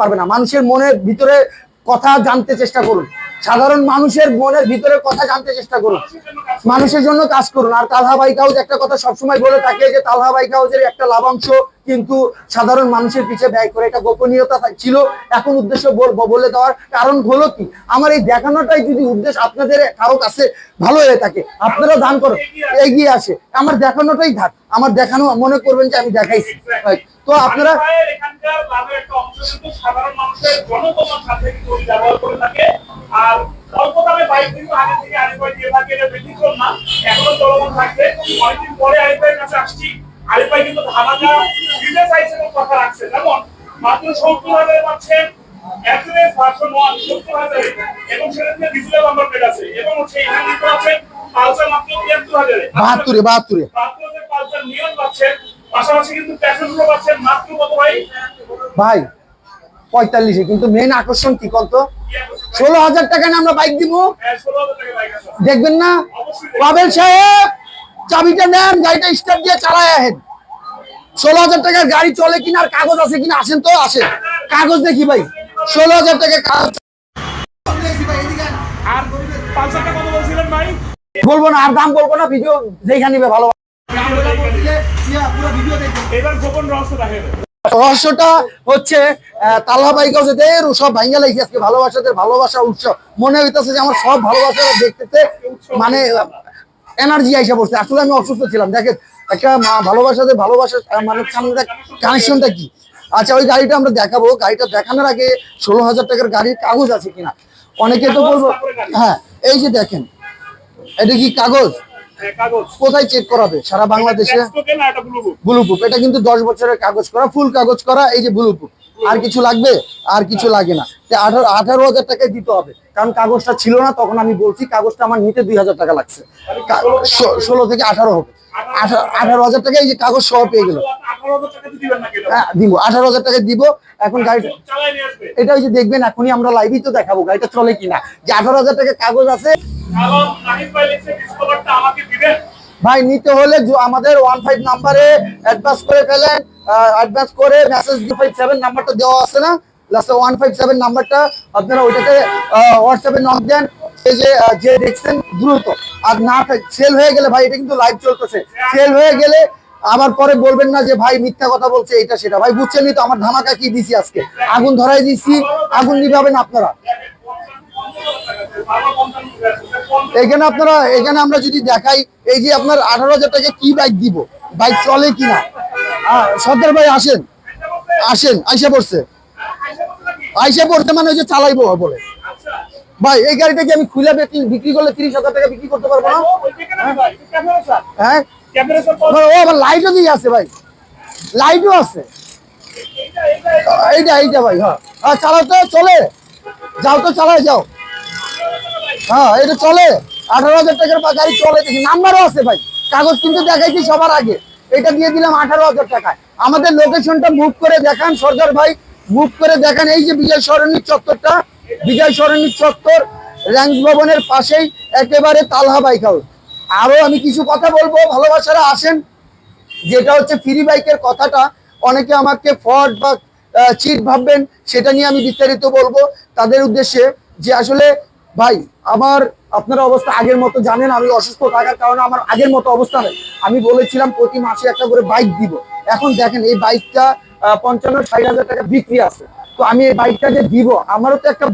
পারবে না। মানুষের মনের ভিতরে কথা জানতে চেষ্টা করুন। সাধারণ মানুষের মনের ভিতরে কথা জানতে চেষ্টা করুন। মানুষের জন্য কাজ করুন। আর তালহা বাইক হাউস একটা কথা সবসময় বলে থাকে যে তালহা বাইক হাউসের একটা লাভাংশ কিন্তু সাধারণ মানুষের পিছে ব্যয় করে। এটা গোপনীয়তা ছিল। এখন উদ্দেশ্য বলব বলে দেওয়ার কারণ হলো কি? আমার এই দেখানোটাই যদি উদ্দেশ্য আপনাদের কারও কাছে ভালো হয়ে থাকে আপনারা দান করুন এগিয়ে আসে। আমার দেখানোটাই থাক। আমার দেখানো মনে করবেন যে আমি দেখাইছি। তো আপনারা এখানকার লাভের একটা অংশ কিন্তু সাধারণ মানুষের জনগণের সাথে ব্যবহার করে থাকে। আর অল্প দামে বাইক কিন্তু আগে থেকে আলিফ ভাই দিয়ে থাকে এটা ব্যতিক্রম না। এখনও চলমান থাকবে। অনেকদিন পরে আলিফ ভাইয়ের কাছে আসছি। আলিফ ভাই কিন্তু ধামাকা। দিতে চাইছে এবং কথা রাখছে। যেমন মাত্র সত্তর হাজারে পাচ্ছেন অ্যাক্সিডেন্ট ভার্সন ওয়ান সত্তর হাজারে। এবং সেটাতে ডিজিটাল নাম্বার প্লেট আছে। এবং হচ্ছে এখানে কিন্তু আছে পালসার মাত্র তিয়াত্তর হাজারে। বাহাত্তরে বাহাত্তরে। বাহাত্তর পালসার নিয়ন পাচ্ছেন পাশাপাশি কিন্তু প্যাশন পাচ্ছেন মাত্র কত ভাই? ভাই পঁয়তাল্লিশে কিন্তু মেন আকর্ষণ কি কত ষোলো হাজার টাকা না আমরা বাইক দিব। হ্যাঁ দেখবেন না? পাবেল সাহেব চাবিটা নেন গাড়িটা স্টার্ট দিয়ে চালায় আহেন। ষোলো হাজার টাকার গাড়ি চলে কিনা আর কাগজ আছে কিনা আসেন তো আসেন। কাগজ দেখি ভাই। ষোলো হাজার টাকা কাগজ বলব না আর দাম বলব না ভিডিও দেখে নিবে ভালো। এবার গোপন রহস্য দেখেন রহস্যটা হচ্ছে আহ, তালহা বাইক হাউসেদের সব ভাঙ্গা লাগছে। আজকে ভালোবাসাদের ভালোবাসা উৎসব। মনে হইতেছে যে আমার সব ভালোবাসা দেখতেছে মানে এনার্জি আইসা পড়ছে। আসলে আমি অসুস্থ ছিলাম। দেখেন একটা ভালোবাসাদের ভালোবাসা মানে সামনে কানেকশনটা কি? আচ্ছা ওই গাড়িটা আমরা দেখাবো। গাড়িটা দেখানোর আগে ষোলো হাজার টাকার গাড়ির কাগজ আছে কিনা? অনেকে তো বলব হ্যাঁ এই যে দেখেন এটা কি কাগজ? কোথায় চেক করাবে? সারা বাংলাদেশে? ব্লুপ্রুফ এটা কিন্তু দশ বছরের কাগজ করা ফুল কাগজ করা এই যে ব্লুপ্রুফ আর কিছু লাগবে? আর কিছু লাগে না। আঠারো আঠারো হাজার টাকায় দিতে হবে। কারণ কাগজটা ছিল না তখন আমি বলছি কাগজটা আমার নিতে দুই হাজার টাকা লাগছে। ষোলো থেকে আঠারো হবে। আঠারো হাজার টাকা। এই যে কাগজ সহ পেয়ে গেল। হ্যাঁ দিব। আঠারো হাজার টাকা দিব। এখন গাড়িটা এটা ওই যে দেখবেন এখনই আমরা লাইভই তো দেখাবো। গাড়িটা চলে কিনা। যে আঠারো হাজার টাকা কাগজ আছে ভাই নিতে হলে আমাদের ওয়ান ফাইভ নাম্বারে অ্যাডভান্স করে ফেলেন অ্যাডভান্স করে মেসেজ টু ফাইভ সেভেন নাম্বারটা দেওয়া আছে না? লাস্টে ওয়ান ফাইভ সেভেন নাম্বারটা আপনারা ওইটাতে হোয়াটসঅ্যাপে নক দেন যে যে দেখছেন, দ্রুত। আর না সেল হয়ে গেলে ভাই, এটা কিন্তু লাইভ চলতেছে। সেল হয়ে গেলে আবার পরে বলবেন না যে, ভাই, মিথ্যা কথা বলছে এটা সেটা। ভাই, বুঝছেনই তো আমার ধামাকা কি দিছি আজকে? আগুন ধরাই দিছি, আগুন নিভাবেন আপনারা। এখানে আপনারা, এখানে আমরা যদি দেখাই, এই যে আপনার আঠারো হাজার টাকা কি বাইক দিব? বাইক চলে কিনা? সর্দার ভাই, আসেন। আসেন, আইসা পড়ছে। আইসা পড়ছে মানে ওই যে চালাইবো বলে। ভাই, এই গাড়িটা কি আমি খুলে বিক্রি বিক্রি করলে তিরিশ হাজার টাকা বিক্রি করতে পারব না? হ্যাঁ? ও আবার লাইটও দিয়ে আছে ভাই। লাইটও আছে। এইটা। এইটা ভাই হ্যাঁ। হ্যাঁ চালাও তো, চলে। যাও তো, চালায় যাও। হ্যাঁ এটা চলে। আঠারো হাজার টাকার গাড়ি চলে দেখি। নাম্বারও আছে ভাই। কাগজ কিন্তু দেখাইছি সবার আগে। এটা দিয়ে দিলাম আঠারো হাজার টাকায়। আমাদের লোকেশনটা মুভ করে দেখান, সর্দার ভাই। মুভ করে দেখান। এই যে বিজয় সরণির চত্বরটা, বিজয় সরণির চত্বর র্যাঙ্ক ভবনের পাশেই একেবারে তালহা বাইক হাউস আরও আমি কিছু কথা বলব, ভালোবাসারা আসেন। যেটা হচ্ছে ফ্রি বাইকের কথাটা, অনেকে আমাকে ফ্রড বা চিট ভাববেন, সেটা নিয়ে আমি বিস্তারিত বলব। তাদের উদ্দেশ্যে যে আসলে ভাই, আমার আপনার অবস্থা আগের মতো জানেন, আমি অসুস্থ থাকার কারণে আমার আগের মতো অবস্থা নেই। আমি বলেছিলাম প্রতি মাসে একটা করে বাইক দিব। এখন দেখেন, এই বাইকটা পঞ্চান্ন, ষাট হাজার টাকা বিক্রি আছে। তো আমি এই বাইকটা যে দিব, আমারও তো একটা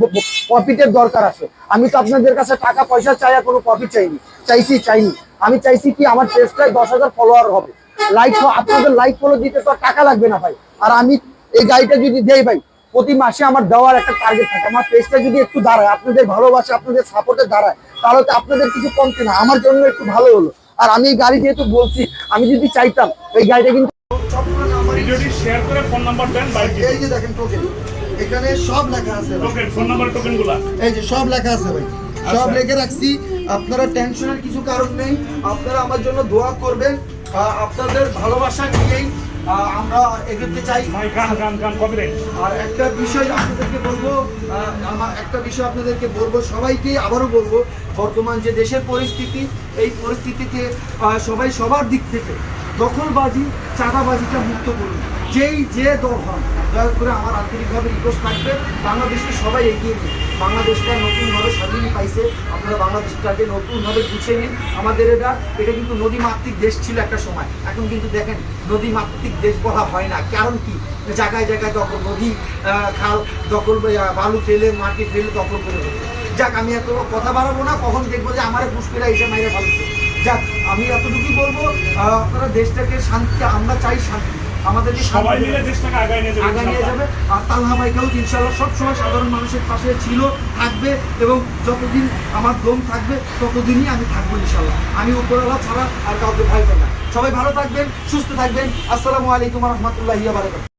প্রফিটের দরকার আছে। আমি তো আপনাদের কাছে টাকা, পয়সা চাই আর কোনো প্রফিট চাইনি। চাইছি, চাইনি। আমি চাইছি কি আমার পেজটায় দশ হাজার ফলোয়ার হবে। লাইক আপনাদের লাইক ফলো দিতে তো টাকা লাগবে না ভাই। আর আমি এই গাড়িটা যদি দেই ভাই প্রতি মাসে আমার দেওয়ার একটা টার্গেট থাকে। আমার পেজটা যদি একটু দাঁড়ায় আপনাদের ভালোবাসা আপনাদের সাপোর্টে দাঁড়ায় তাহলে তো আপনাদের কিছু কমছে না। আমার জন্য একটু ভালো হলো। আর আমি এই গাড়ি যেহেতু বলছি আমি যদি চাইতাম এই গাড়িটা কিন্তু ভিডিওটি শেয়ার করে ফোন নাম্বার দেন এই যে দেখেন টোকেন এখানে সব লেখা আছে টোকেন ফোন নাম্বার টোকেনগুলা এই যে সব লেখা আছে ভাই। সব আচ্ছা। লিখে রাখছি। আপনারা টেনশনের কিছু কারণ নেই। আপনারা আমার জন্য দোয়া করবেন। আপনাদের ভালোবাসা নিয়েই আমরা এগোতে চাই। আর একটা বিষয় আপনাদেরকে বলব আমার একটা বিষয় আপনাদেরকে বলব সবাইকে আবারও বলব বর্তমান যে দেশের পরিস্থিতি এই পরিস্থিতিতে সবাই সবার দিক থেকে দখলবাজি চাঁদাবাজিটা মুক্ত করুন। যেই যে দল হন, দয়া করে আমার আন্তরিকভাবে রিকোয়েস্ট থাকবে, বাংলাদেশকে সবাই এগিয়ে নিন বাংলাদেশটা নতুনভাবে স্বাধীন পাইছে। আপনারা বাংলাদেশটাকে নতুনভাবে গুছিয়ে নিন। আমাদের এটা এটা কিন্তু নদীমাতৃক দেশ ছিল একটা সময়। এখন কিন্তু দেখেন, নদীমাতৃক দেশ বলা হয় না। কারণ কি? জায়গায় জায়গায় দখল, নদী খাল, দখল বালু ফেলে, মাটি ফেলে, দখল করে ফেলছে। যাক, আমি এত কথা বাড়াবো না। কখন দেখব যে আমার মুশকিলা এসে মাইরে ফেলছে। যাক, আমি এতটুকুই বলব আপনারা দেশটাকে শান্তি, আমরা চাই শান্তি। আমাদের সবাই মিলে দেশটাকে আগায় নিয়ে যাবে আগায় নিয়ে যাবে। আর তালহা ভাইকেও ইনশাল্লাহ সবসময় সাধারণ মানুষের পাশে ছিল থাকবে এবং যতদিন আমার দম থাকবে ততদিনই আমি থাকব ইনশাল্লাহ আমি উপরওয়ালা ছাড়া আর কাউকে ভয় পাই না। সবাই ভালো থাকবেন সুস্থ থাকবেন। আসসালামু আলাইকুম রহমতুল্লাহ বারকাত